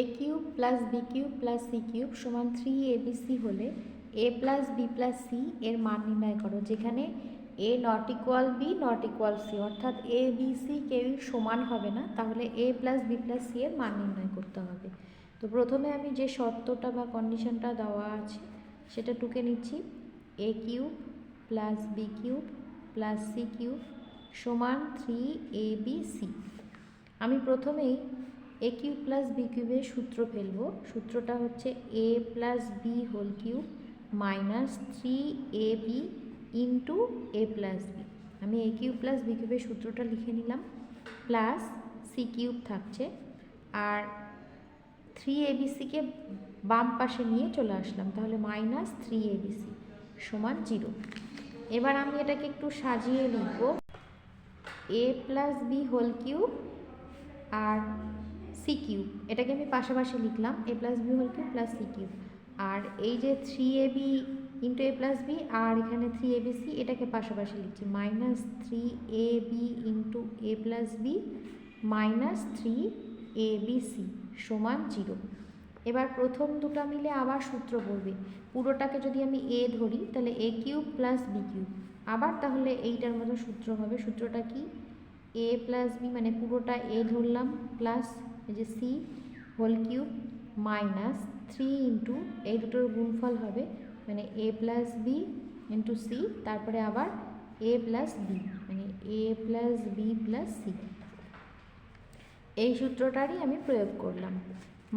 A cube plus B cube plus C cube সমান three A B C হলে A plus B plus C এর মান নির্ণয় করো, যেখানে A not equal B not equal C অর্থাৎ এ বি সি কেউই সমান হবে না, তাহলে A plus B plus C এর মান নির্ণয় করতে হবে। তো প্রথমে আমি যে শর্তটা বা কন্ডিশনটা দেওয়া আছে, সেটা টুকে নিচ্ছি। A cube plus B cube plus C cube সমান থ্রি এ বি সি আমি প্রথমেই এ কিউব প্লাস বি কিউবের সূত্র ফেলব। সূত্রটা হচ্ছে A plus B whole cube minus three A B into A plus B আমি এ কিউব প্লাস বি কিউবের সূত্রটা লিখে নিলাম। প্লাস সি কিউব থাকছে। আর থ্রি এবিসিকে বাম পাশে নিয়ে চলে আসলাম। তাহলে মাইনাস থ্রি এবিসি সমান জিরো এবার আমি এটাকে একটু সাজিয়ে লিখব। A plus B whole cube R C cube এটাকে আমি পাশাপাশি লিখলাম A plus B whole cube plus C cube আর এই যে three A B into A plus B আর এখানে থ্রি এ বি সি এটাকে পাশাপাশি লিখছি minus three A B into A plus B minus three A B C সমান zero এবার প্রথম দুটো মিলে আবার সূত্র পড়বে পুরোটাকে যদি আমি এ ধরি, তাহলে A cube plus B cube আবার তাহলে এইটার মতো সূত্র হবে, সূত্রটা কি? এ প্লাস বি মানে পুরোটা এ ধরলাম প্লাস এই যে C whole cube minus three into এই দুটোর গুণফল হবে মানে A plus B into C তারপরে আবার এ প্লাস বি মানে A plus B plus C এই সূত্রটারই আমি প্রয়োগ করলাম।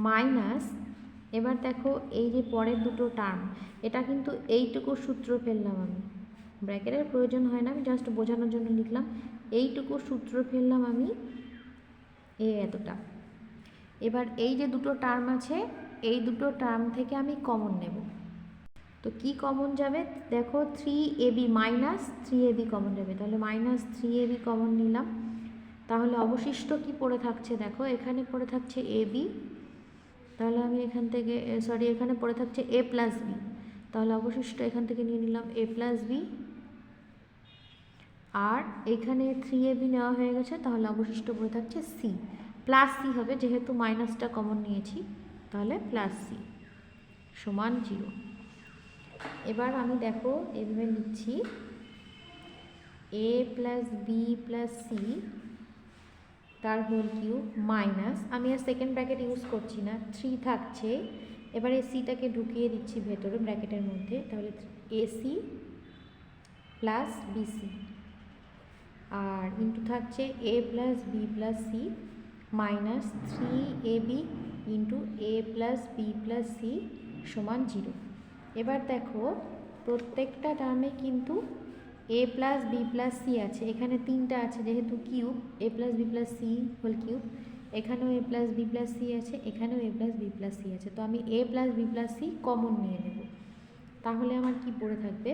মাইনাস এবার দেখো এই যে পরের দুটো টার্ম এটা কিন্তু এইটুকু সূত্র ফেললাম আমি। ব্র্যাকেটের প্রয়োজন হয় না, আমি জাস্ট বোঝানোর জন্য লিখলাম। এইটুকু সূত্র ফেললাম আমি এ এতটা। এবার এই যে দুটো টার্ম আছে, এই দুটো টার্ম থেকে আমি কমন নেব। তো কি কমন যাবে? দেখো three A B minus three A B common যাবে। তাহলে minus three A B common নিলাম। তাহলে অবশিষ্ট কি পড়ে থাকছে? দেখো এখানে পড়ে থাকছে এ বি তাহলে আমি এখান থেকে সরি এখানে পড়ে থাকছে এ প্লাস বি তাহলে অবশিষ্ট এখান থেকে নিয়ে নিলাম এ প্লাস বি আর এখানে থ্রি এ বি নেওয়া হয়ে গেছে, তাহলে অবশিষ্ট পড়ে থাকছে সি প্লাস সি হবে, যেহেতু মাইনাসটা কমন নিয়েছি, তাহলে প্লাস সি সমান জিরো। এবার আমি দেখো, এভাবে লিখছি, A plus B plus C, তার হোল কিউব মাইনাস আমি আর সেকেন্ড ব্র্যাকেট ইউজ করছি না থ্রি থাকছে, এবারে সিটাকে ঢুকিয়ে দিচ্ছি ভেতরে ব্র্যাকেটের মধ্যে, তাহলে এসি প্লাস বিসি আর ইন্টু থাকছে A plus B plus C minus three A B into A plus B plus C সমান জিরো এবার দেখো, প্রত্যেকটা টার্মে কিন্তু A plus B plus C আছে। এখানে তিনটা আছে, যেহেতু cube A plus B plus C whole cube এখানেও A plus B plus C আছে, এখানেও A plus B plus C আছে। তো আমি A plus B plus C common নিয়ে নেব। তাহলে আমার কি পড়ে থাকবে?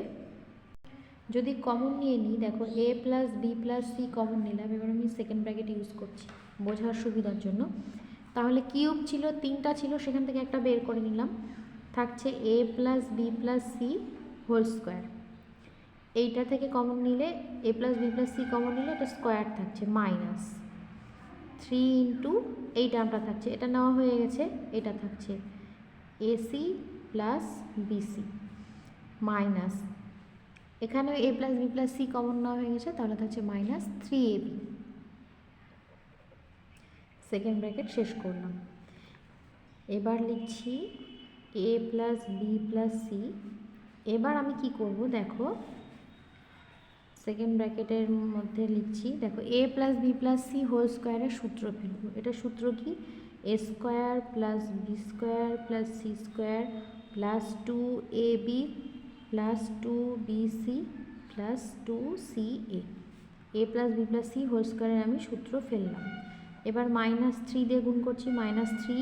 যদি কমন নিয়ে নিই, দেখো A plus B plus C common নিলাম, এবার আমি সেকেন্ড ব্র্যাকেট ইউজ করছি। বোঝার সুবিধার জন্য। তাহলে কিউব ছিল, তিনটা ছিল, সেখান থেকে একটা বের করে নিলাম। থাকছে A plus B plus C whole square এইটা থেকে কমন নিলে A plus B plus C common নিলে এটা স্কোয়ার থাকছে মাইনাস থ্রি ইন্টু এই টার্মটা থাকছে। এটা নেওয়া হয়ে গেছে, এটা থাকছে এসি প্লাস বিসি মাইনাস এখানেও A plus B plus C common নেওয়া হয়ে গেছে, তাহলে থাকছে minus three A B second bracket শেষ করলাম। এবার লিখছি A plus B plus C এবার আমি কি করব দেখো? সেকেন্ড ব্র্যাকেটের মধ্যে লিখছি, দেখো A plus B plus C whole স্কোয়ারের সূত্র ফেলব এটা সূত্র কি? A square plus B square plus C square plus two A B plus two B C plus two C A A plus B plus C whole স্কোয়ারের আমি সূত্র ফেললাম। এবার মাইনাস থ্রি দিয়ে গুণ করছি মাইনাস থ্রি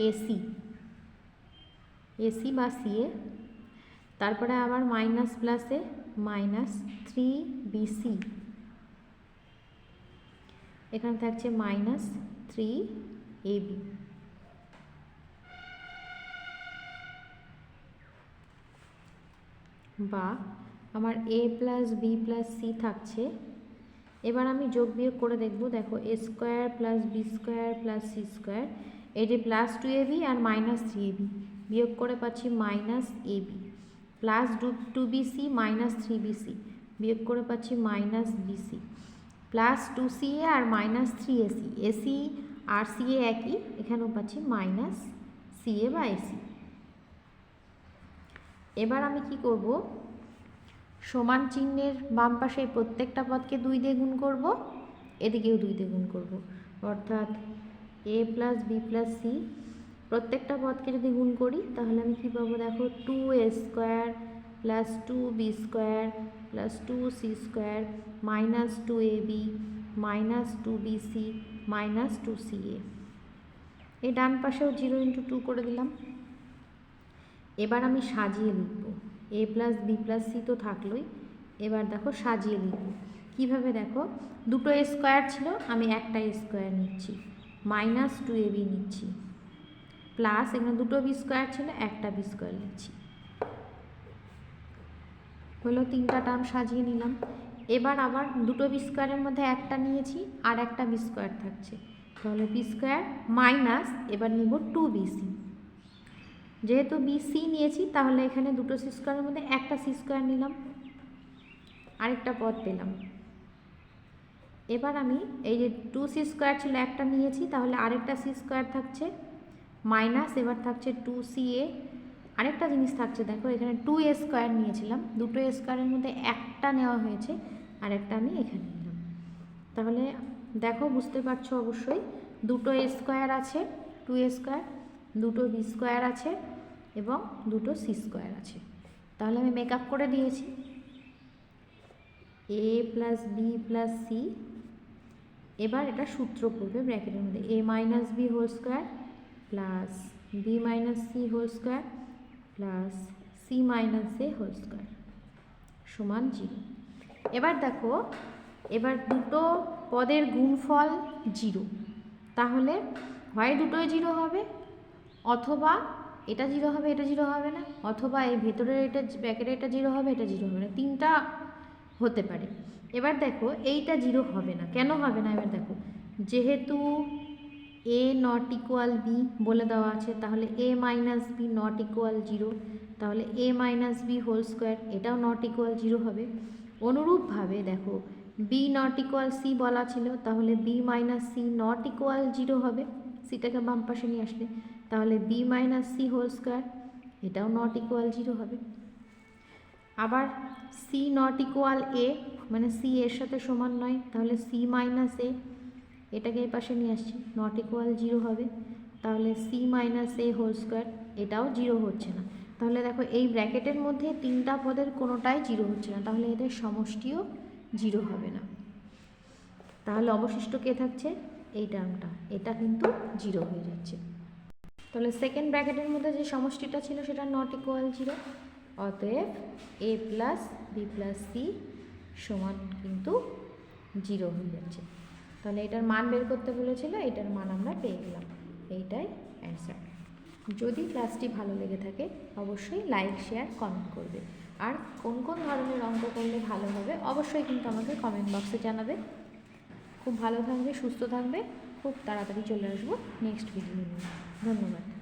এসি এসি বা C A তারপরে আবার মাইনাস প্লাসে মাইনাস থ্রি বিসি এখানে থাকছে মাইনাস থ্রি এবি বা আমার A plus B plus C থাকছে এবার আমি যোগ বিয়োগ করে দেখব, দেখো A square plus B square plus C square যে প্লাস টু এবি আর মাইনাস থ্রি এবি বিয়োগ করে পাচ্ছি minus AB plus two two BC minus three BC বিয়োগ করে পাচ্ছি minus BC plus two CA আর মাইনাস থ্রি এসি এসি আর C A একই, এখানেও পাচ্ছি মাইনাস সিএ বা এসি এবার আমি কি করব? সমান চিহ্নের বাম পাশে প্রত্যেকটা পদকে দুই দিয়ে গুণ করব, এদিকেও দুই দিয়ে গুণ করব। অর্থাৎ A plus B plus C প্রত্যেকটা পদকে যদি গুণ করি, তাহলে আমি কী পাবো? দেখো two A square plus two B square plus two C square minus two A B minus two B C minus two C A এই ডান পাশেও জিরো ইন্টু টু করে দিলাম। এবার আমি সাজিয়ে লিখব। A plus B plus C তো থাকলোই। এবার দেখো সাজিয়ে লিখব কীভাবে দেখো? দুটো স্কোয়ার ছিল, আমি একটা স্কোয়ার নিচ্ছি। মাইনাস টু এ বি নিচ্ছি। প্লাস এখানে দুটো বি স্কোয়ার ছিল, একটা বি স্কোয়ার নিচ্ছি। হলো তিনটা টার্ম সাজিয়ে নিলাম। এবার আবার দুটো বি স্কোয়ারের মধ্যে একটা নিয়েছি, আর একটা বি স্কোয়ার থাকছে। তাহলে বি স্কোয়ার মাইনাস এবার নিব টু বিসি যেহেতু বি সি নিয়েছি, তাহলে এখানে দুটো সি স্কোয়ারের মধ্যে একটা সি স্কোয়ার নিলাম। আরেকটা পদ পেলাম। এবার আমি এই যে টু সি স্কোয়ার ছিল, একটা নিয়েছি, তাহলে আরেকটা সি স্কোয়ার থাকছে মাইনাস এবার থাকছে টু সি এ আরেকটা জিনিস থাকছে, দেখো, এখানে টু এ স্কোয়ার নিয়েছিলাম। দুটো এ স্কোয়ারের মধ্যে একটা নেওয়া হয়েছে আর একটা আমি এখানে নিলাম। তাহলে দেখো, বুঝতে পারছ অবশ্যই, দুটো এ স্কোয়ার আছে টু এ স্কোয়ার দুটো বি স্কোয়ার আছে এবং দুটো সি স্কোয়ার আছে। তাহলে আমি মেকআপ করে দিয়েছি। A plus B plus C এবার এটা সূত্র পড়বে ব্র্যাকেটের মধ্যে। A minus B whole square plus B minus C whole square plus C minus A whole square সমান জিরো এবার দেখো, এবার দুটো পদের গুণফল জিরো তাহলে হয় দুটোই জিরো হবে অথবা এটা জিরো হবে, এটা জিরো হবে না। অথবা এই ভেতরের এটা ব্যাকের এটা জিরো হবে, এটা জিরো হবে না। তিনটা হতে পারে। এবার দেখো, এইটা জিরো হবে না। কেন হবে না? এবার দেখো, যেহেতু এ নট ইকুয়াল বি বলে দেওয়া আছে, তাহলে A minus B not equal zero তাহলে A minus B whole square এটাও নট ইকুয়াল জিরো হবে। অনুরূপভাবে দেখো বি নট ইকুয়াল সি বলা ছিল, তাহলে B minus C not equal zero হবে। সিটাকে বাম পাশে নিয়ে আসলে। তাহলে B minus C whole square এটাও নট ইকুয়াল জিরো হবে। আবার সি নট ইকুয়াল এ মানে সি এর সাথে সমান নয়, তাহলে সি মাইনাস এ এটাকে এই পাশে নিয়ে আসছি নট ইকুয়াল জিরো হবে। তাহলে C minus A whole square এটাও জিরো হচ্ছে না। তাহলে দেখো, এই ব্র্যাকেটের মধ্যে তিনটা পদের কোনোটাই জিরো হচ্ছে না, তাহলে এদের সমষ্টিও জিরো হবে না। তাহলে অবশিষ্ট কে থাকছে? এই টার্মটা এটা কিন্তু জিরো হয়ে যাচ্ছে। তাহলে সেকেন্ড ব্র্যাকেটের মধ্যে যে সমষ্টিটা ছিল সেটা নট ইকুয়াল জিরো অতএব A plus B plus C সমান কিন্তু জিরো হয়ে যাচ্ছে। তাহলে এটার মান বের করতে বলেছিল, এটার মান আমরা পেয়ে গেলাম। এইটাই অ্যান্সার যদি ক্লাসটি ভালো লেগে থাকে, অবশ্যই লাইক শেয়ার কমেন্ট করবে। আর কোন কোন ধরনের অঙ্ক করলে ভালো হবে, অবশ্যই কিন্তু আমাকে কমেন্ট বক্সে জানাবে। খুব ভালো থাকবে, সুস্থ থাকবে। খুব তাড়াতাড়ি চলে আসব নেক্সট ভিডিও নিয়ে। ধন্যবাদ।